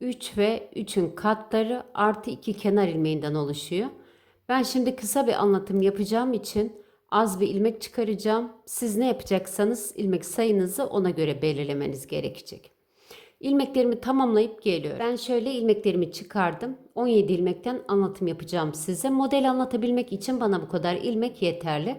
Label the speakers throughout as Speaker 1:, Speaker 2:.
Speaker 1: 3 ve 3'ün katları artı 2 kenar ilmeğinden oluşuyor. Ben şimdi kısa bir anlatım yapacağım için az bir ilmek çıkaracağım. Siz ne yapacaksanız ilmek sayınızı ona göre belirlemeniz gerekecek. İlmeklerimi tamamlayıp geliyorum. Ben şöyle ilmeklerimi çıkardım. 17 ilmekten anlatım yapacağım size. Model anlatabilmek için bana bu kadar ilmek yeterli.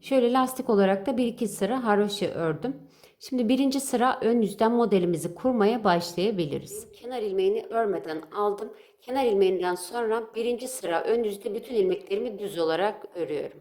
Speaker 1: Şöyle lastik olarak da 1-2 sıra haroşa ördüm. Şimdi birinci sıra ön yüzden modelimizi kurmaya başlayabiliriz. Kenar ilmeğini örmeden aldım. Kenar ilmeğinden sonra birinci sıra ön yüzde bütün ilmeklerimi düz olarak örüyorum.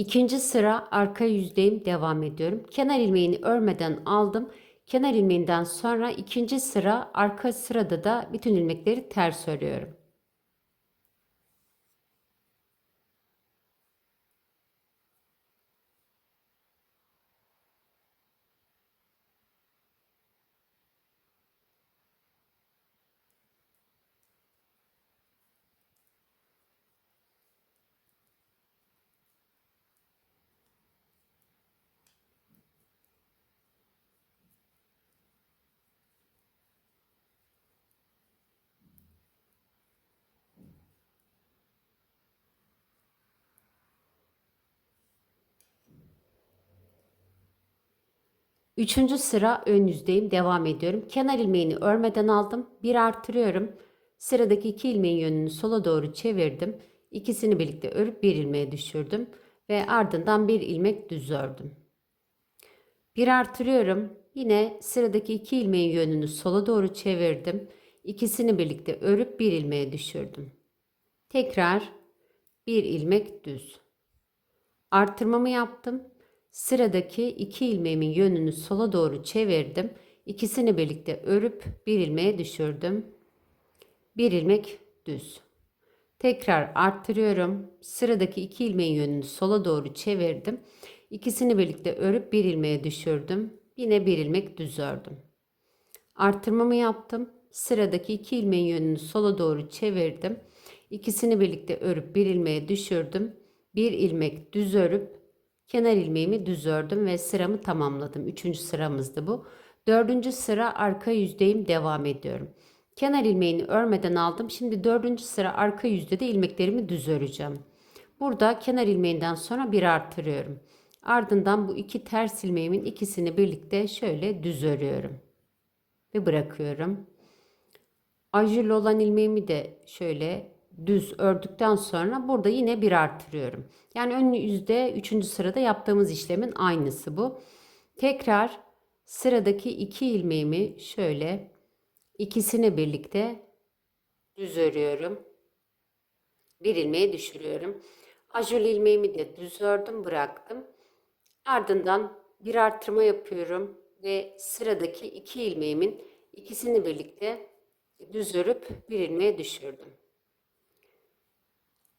Speaker 1: İkinci sıra arka yüzdeyim devam ediyorum. Kenar ilmeğini örmeden aldım. Kenar ilmeğinden sonra ikinci sıra arka sırada da bütün ilmekleri ters örüyorum. Üçüncü sıra ön yüzdeyim. Devam ediyorum. Kenar ilmeğini örmeden aldım. Bir artırıyorum. Sıradaki iki ilmeğin yönünü sola doğru çevirdim. İkisini birlikte örüp bir ilmeğe düşürdüm. Ve ardından bir ilmek düz ördüm. Bir artırıyorum. Yine sıradaki iki ilmeğin yönünü sola doğru çevirdim. İkisini birlikte örüp bir ilmeğe düşürdüm. Tekrar bir ilmek düz. Artırmamı yaptım. Sıradaki iki ilmeğimin yönünü sola doğru çevirdim. İkisini birlikte örüp bir ilmeğe düşürdüm. Bir ilmek düz. Tekrar arttırıyorum. Sıradaki iki ilmeğin yönünü sola doğru çevirdim. İkisini birlikte örüp bir ilmeğe düşürdüm. Yine bir ilmek düz ördüm. Arttırmamı yaptım. Sıradaki iki ilmeğin yönünü sola doğru çevirdim. İkisini birlikte örüp bir ilmeğe düşürdüm. Bir ilmek düz örüp Kenar ilmeğimi düz ördüm ve sıramı tamamladım. Üçüncü sıramızdı bu. Dördüncü sıra arka yüzdeyim devam ediyorum. Kenar ilmeğini örmeden aldım. Şimdi dördüncü sıra arka yüzde de ilmeklerimi düz öreceğim. Burada kenar ilmeğinden sonra bir artırıyorum. Ardından bu iki ters ilmeğimin ikisini birlikte şöyle düz örüyorum. Ve bırakıyorum. Ajurlu olan ilmeğimi de şöyle düz ördükten sonra burada yine bir artırıyorum. Yani ön yüzde üçüncü sırada yaptığımız işlemin aynısı bu. Tekrar sıradaki iki ilmeğimi şöyle ikisini birlikte düz örüyorum. Bir ilmeği düşürüyorum. Ajurlu ilmeğimi de düz ördüm bıraktım. Ardından bir artırma yapıyorum ve sıradaki iki ilmeğimin ikisini birlikte düz örüp bir ilmeğe düşürdüm.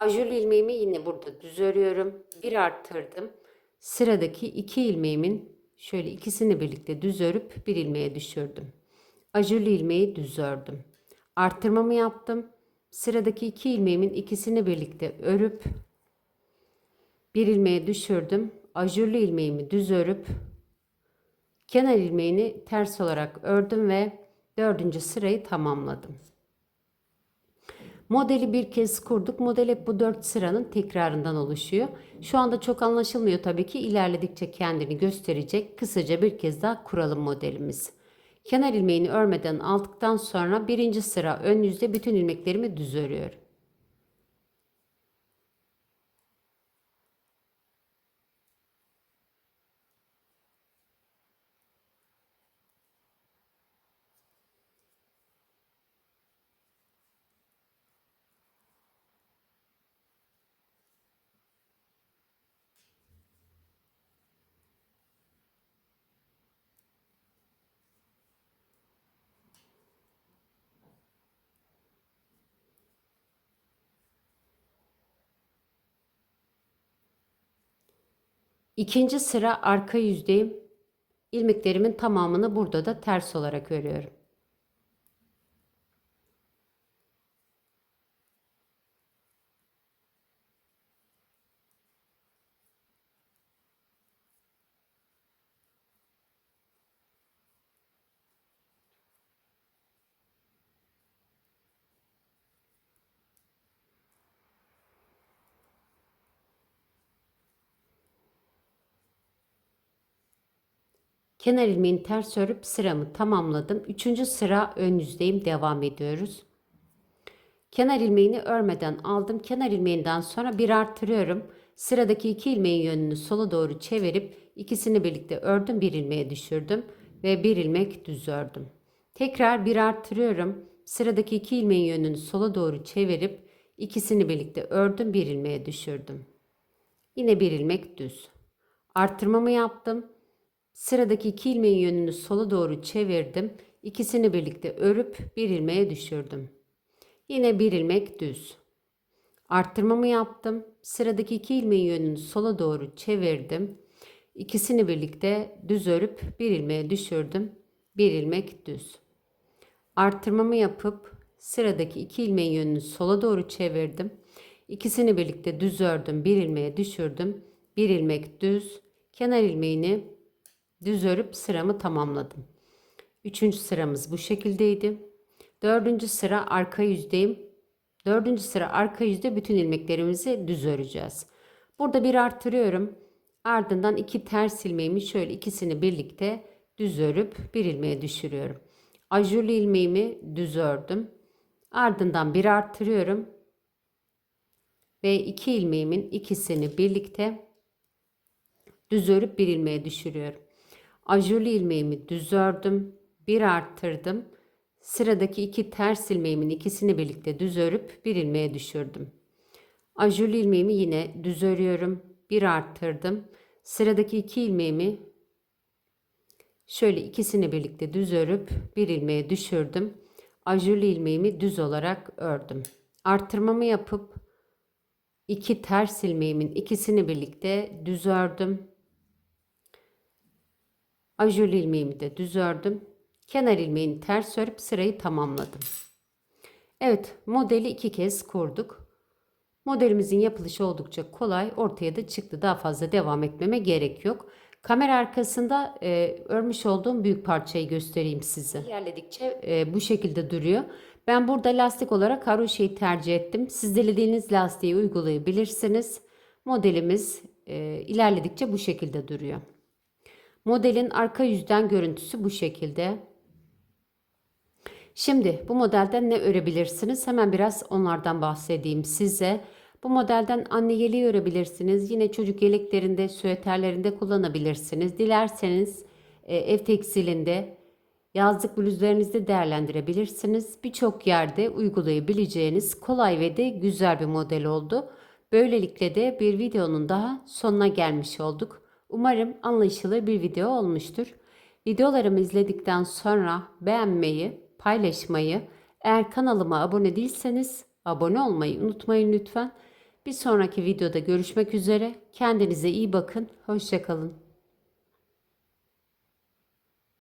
Speaker 1: Ajurlu ilmeğimi yine burada düz örüyorum. Bir arttırdım. Sıradaki iki ilmeğimin şöyle ikisini birlikte düz örüp bir ilmeğe düşürdüm. Ajurlu ilmeği düz ördüm. Arttırmamı yaptım. Sıradaki iki ilmeğimin ikisini birlikte örüp bir ilmeğe düşürdüm. Ajurlu ilmeğimi düz örüp kenar ilmeğini ters olarak ördüm ve dördüncü sırayı tamamladım. Modeli bir kez kurduk. Model hep bu dört sıranın tekrarından oluşuyor. Şu anda çok anlaşılmıyor tabii ki. İlerledikçe kendini gösterecek. Kısaca bir kez daha kuralım modelimiz. Kenar ilmeğini örmeden aldıktan sonra birinci sıra ön yüzde bütün ilmeklerimi düz örüyorum. İkinci sıra arka yüzdeyim. İlmeklerimin tamamını burada da ters olarak örüyorum. Kenar ilmeğini ters örüp sıramı tamamladım. Üçüncü sıra ön yüzdeyim. Devam ediyoruz. Kenar ilmeğini örmeden aldım. Kenar ilmeğinden sonra bir artırıyorum. Sıradaki iki ilmeğin yönünü sola doğru çevirip ikisini birlikte ördüm. Bir ilmeğe düşürdüm ve bir ilmek düz ördüm. Tekrar bir artırıyorum. Sıradaki iki ilmeğin yönünü sola doğru çevirip ikisini birlikte ördüm. Bir ilmeğe düşürdüm. Yine bir ilmek düz. Arttırmamı yaptım. Sıradaki iki ilmeğin yönünü sola doğru çevirdim. İkisini birlikte örüp bir ilmeğe düşürdüm. Yine bir ilmek düz. Arttırmamı yaptım. Sıradaki iki ilmeğin yönünü sola doğru çevirdim. İkisini birlikte düz örüp bir ilmeğe düşürdüm. Bir ilmek düz. Arttırmamı yapıp sıradaki iki ilmeğin yönünü sola doğru çevirdim. İkisini birlikte düz ördüm. Bir ilmeğe düşürdüm. Bir ilmek düz. Kenar ilmeğini düz örüp sıramı tamamladım. Üçüncü sıramız bu şekildeydi. Dördüncü sıra arka yüzdeyim. Dördüncü sıra arka yüzde bütün ilmeklerimizi düz öreceğiz. Burada bir artırıyorum. Ardından iki ters ilmeğimi şöyle ikisini birlikte düz örüp bir ilmeğe düşürüyorum. Ajurlu ilmeğimi düz ördüm. Ardından bir artırıyorum. Ve iki ilmeğimin ikisini birlikte düz örüp bir ilmeğe düşürüyorum. Ajurlu ilmeğimi düz ördüm. Bir arttırdım. Sıradaki iki ters ilmeğimin ikisini birlikte düz örüp bir ilmeğe düşürdüm. Ajurlu ilmeğimi yine düz örüyorum. Bir arttırdım. Sıradaki iki ilmeğimi şöyle ikisini birlikte düz örüp bir ilmeğe düşürdüm. Ajurlu ilmeğimi düz olarak ördüm. Arttırmamı yapıp iki ters ilmeğimin ikisini birlikte düz ördüm. Ajurlu ilmeğimi de düz ördüm. Kenar ilmeğini ters örüp sırayı tamamladım. Evet modeli iki kez kurduk. Modelimizin yapılışı oldukça kolay. Ortaya da çıktı. Daha fazla devam etmeme gerek yok. Kamera arkasında e, örmüş olduğum büyük parçayı göstereyim size. İlerledikçe e, bu şekilde duruyor. Ben burada lastik olarak haroşeyi tercih ettim. Siz dilediğiniz lastiği uygulayabilirsiniz. Modelimiz e, ilerledikçe bu şekilde duruyor. Modelin arka yüzden görüntüsü bu şekilde. Şimdi bu modelden ne örebilirsiniz? Hemen biraz onlardan bahsedeyim size. Bu modelden anne yeleği örebilirsiniz. Yine çocuk yeleklerinde, süeterlerinde kullanabilirsiniz. Dilerseniz e, ev tekstilinde, yazlık bluzlarınızda değerlendirebilirsiniz. Birçok yerde uygulayabileceğiniz kolay ve de güzel bir model oldu. Böylelikle de bir videonun daha sonuna gelmiş olduk. Umarım anlaşılır bir video olmuştur. Videolarımı izledikten sonra beğenmeyi, paylaşmayı, eğer kanalıma abone değilseniz abone olmayı unutmayın lütfen. Bir sonraki videoda görüşmek üzere. Kendinize iyi bakın. Hoşçakalın.